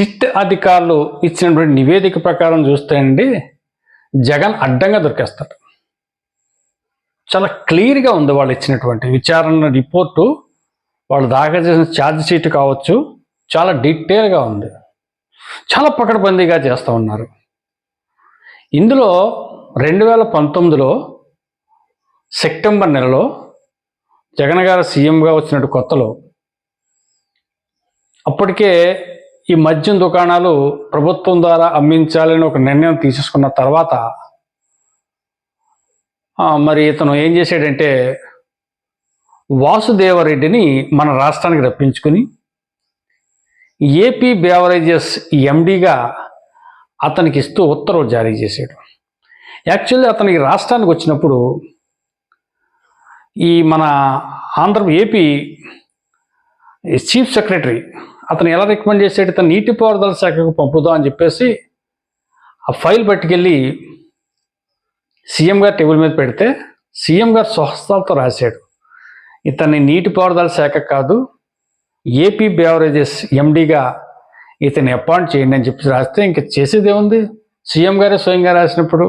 SIT అధికారులు ఇచ్చినటువంటి నివేదిక ప్రకారం చూస్తే అండి జగన్ అడ్డంగా దొరికేస్తాడు. చాలా క్లియర్గా ఉంది వాళ్ళు ఇచ్చినటువంటి విచారణ రిపోర్టు. వాళ్ళు దాఖలు చేసిన ఛార్జ్ షీట్ కావచ్చు చాలా డీటెయిల్గా ఉంది. చాలా పకడ్బందీగా చేస్తూ ఉన్నారు. ఇందులో రెండు వేల పంతొమ్మిదిలో సెప్టెంబర్ నెలలో జగన్ గారు సీఎంగా వచ్చినట్టు కొత్తలో అప్పటికే ఈ మద్యం దుకాణాలు ప్రభుత్వం ద్వారా అమ్మించాలని ఒక నిర్ణయం తీసుకున్న తర్వాత మరి ఇతను ఏం చేశాడంటే వాసుదేవరెడ్డిని మన రాష్ట్రానికి రప్పించుకుని ఏపీ బేవరేజెస్ ఎండిగా అతనికి ఇస్తూ ఉత్తర్వులు జారీ చేశాడు. యాక్చువల్లీ అతనికి రాష్ట్రానికి వచ్చినప్పుడు ఈ మన ఆంధ్ర ఏపీ చీఫ్ సెక్రటరీ అతను ఎలా రికమెండ్ చేసాడు ఇతను నీటిపారుదల శాఖకు పంపుదాం అని చెప్పేసి ఆ ఫైల్ పట్టుకెళ్ళి సీఎం గారు టేబుల్ మీద పెడితే సీఎం గారు స్వహస్తాలతో రాశాడు. ఇతన్ని నీటిపారుదల శాఖ కాదు ఏపీ బేవరేజెస్ ఎండిగా ఇతన్ని అపాయింట్ చేయండి అని చెప్పి రాస్తే ఇంకా చేసేది ఏముంది సీఎం గారే స్వయంగా రాసినప్పుడు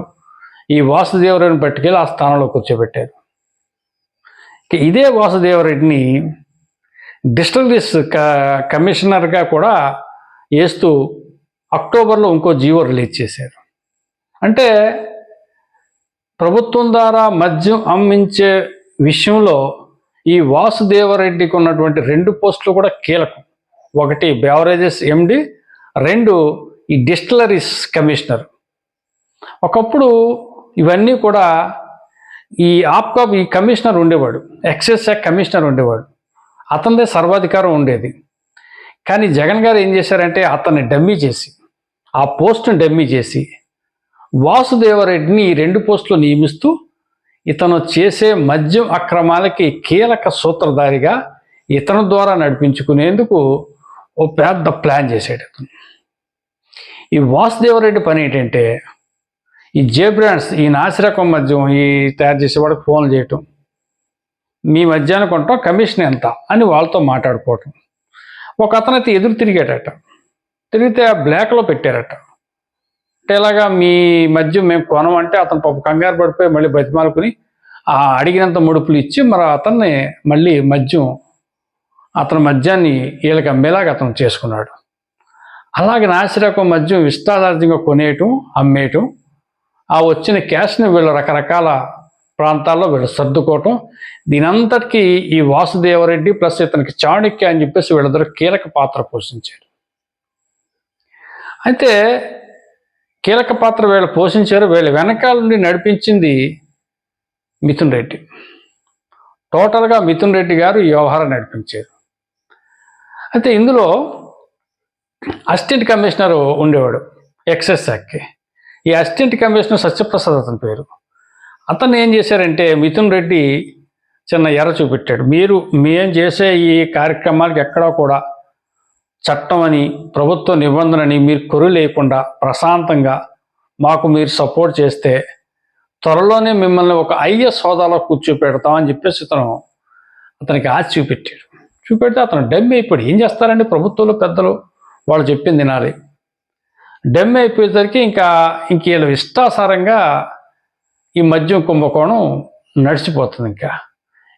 ఈ వాసుదేవరెడ్డిని పట్టుకెళ్ళి ఆ స్థానంలో కూర్చోబెట్టారు. ఇక ఇదే వాసుదేవరెడ్డిని డిస్ట్రిక్ట్ క కమిషనర్గా కూడా వేస్తూ అక్టోబర్లో ఇంకో జీవో రిలీజ్ చేశారు. అంటే ప్రభుత్వం ద్వారా మద్యం అమ్మించే విషయంలో ఈ వాసుదేవరెడ్డికి ఉన్నటువంటి రెండు పోస్టులు కూడా కీలకం. ఒకటి బెవరేజెస్ ఎండి రెండు ఈ డిస్టిలరీస్ కమిషనర్. ఒకప్పుడు ఇవన్నీ కూడా ఈ ఆప్కాబ్ ఈ కమిషనర్ ఉండేవాడు ఎక్సైజ్ శాఖ కమిషనర్ ఉండేవాడు. అతనిదే సర్వాధికారం ఉండేది. కానీ జగన్ గారు ఏం చేశారంటే అతన్ని డమ్మీ చేసి ఆ పోస్టును డమ్మీ చేసి వాసుదేవరెడ్డిని ఈ రెండు పోస్టులు నియమిస్తూ ఇతను చేసే మద్యం అక్రమాలకి కీలక సూత్రధారిగా ఇతను ద్వారా నడిపించుకునేందుకు ఓ పెద్ద ప్లాన్ చేశాడు ఇతను ఈ వాసుదేవరెడ్డి పని ఏంటంటే ఈ జే బ్రాండ్స్ ఈ నాసిరకం మద్యం ఈ తయారు చేసేవాడికి ఫోన్లు చేయటం మీ మధ్యాహ్నం కొంటాం కమిషన్ ఎంత అని వాళ్ళతో మాట్లాడుకోవటం. ఒక అతనైతే ఎదురు తిరిగాడట. తిరిగితే ఆ బ్లాక్లో పెట్టారట. అంటే ఇలాగా మీ మధ్య మేము కొనమంటే అతను పాప కంగారు పడిపోయి మళ్ళీ బతిమాలుకుని ఆ అడిగినంత ముడుపులు ఇచ్చి మరి అతన్ని మళ్ళీ మద్యం అతని మద్యాన్ని వీళ్ళకి అమ్మేలాగా అతను చేసుకున్నాడు. అలాగే నాసిరకం మద్యం ఇష్టాదార్థంగా కొనేయటం అమ్మేయటం ఆ వచ్చిన క్యాష్ని వీళ్ళు రకరకాల ప్రాంతాల్లో వీళ్ళు సర్దుకోవటం. దీనంతటికీ ఈ వాసుదేవరెడ్డి ప్లస్ ఇతనికి చాణక్య అని చెప్పేసి వీళ్ళిద్దరు కీలక పాత్ర పోషించారు. అయితే కీలక పాత్ర వీళ్ళు పోషించారు. వీళ్ళ వెనకాల నుండి నడిపించింది మిథున్ రెడ్డి. టోటల్గా మిథున్ రెడ్డి గారు ఈ వ్యవహారం నడిపించారు. అయితే ఇందులో అసిస్టెంట్ కమిషనర్ ఉండేవాడు ఎక్సైజ్ శాఖకి. ఈ అసిస్టెంట్ కమిషనర్ సత్యప్రసాద్ అతని పేరు. అతను ఏం చేశారంటే మిథున్ రెడ్డి చిన్న ఎర్ర చూపెట్టాడు. మీరు మేం చేసే ఈ కార్యక్రమాలకు ఎక్కడా కూడా చట్టం అని ప్రభుత్వ నిబంధనని మీరు కొరు లేకుండా ప్రశాంతంగా మాకు మీరు సపోర్ట్ చేస్తే త్వరలోనే మిమ్మల్ని ఒక ఐఎస్ హోదాలో కూర్చోపెడతామని చెప్పేసి ఇతను అతనికి ఆశ చూపెట్టాడు. చూపెడితే అతను డెమ్ అయిపోయాడు. ఏం చేస్తారండి ప్రభుత్వంలో పెద్దలు? వాళ్ళు చెప్పింది తినాలి డెమ్ అయిపోయేసరికి ఇంకా ఇంక వీళ్ళు ఇష్టాసారంగా ఈ మద్యం కుంభకోణం నడిచిపోతుంది ఇంకా.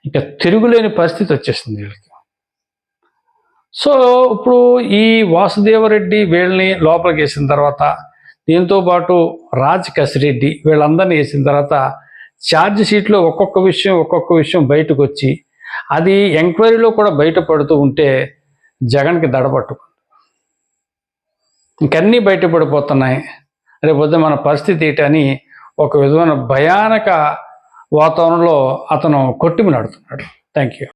ఇంకా తిరుగులేని పరిస్థితి వచ్చేసింది వీళ్ళకి. సో ఇప్పుడు ఈ వాసుదేవరెడ్డి వీళ్ళని లోపలికి వేసిన తర్వాత దీంతో పాటు రాజ్ కసిరెడ్డి వీళ్ళందరినీ వేసిన తర్వాత ఛార్జ్ షీట్లో ఒక్కొక్క విషయం ఒక్కొక్క విషయం బయటకు వచ్చి అది ఎంక్వైరీలో కూడా బయటపడుతూ ఉంటే జగన్కి దడపట్టుకుంది ఇంకన్నీ బయటపడిపోతున్నాయి. రేపొద్దు మన పరిస్థితి ఏంటని ఒక విధమైన భయానక వాతావరణంలో అతను కొట్టిమిలాడుతున్నాడు. Thank you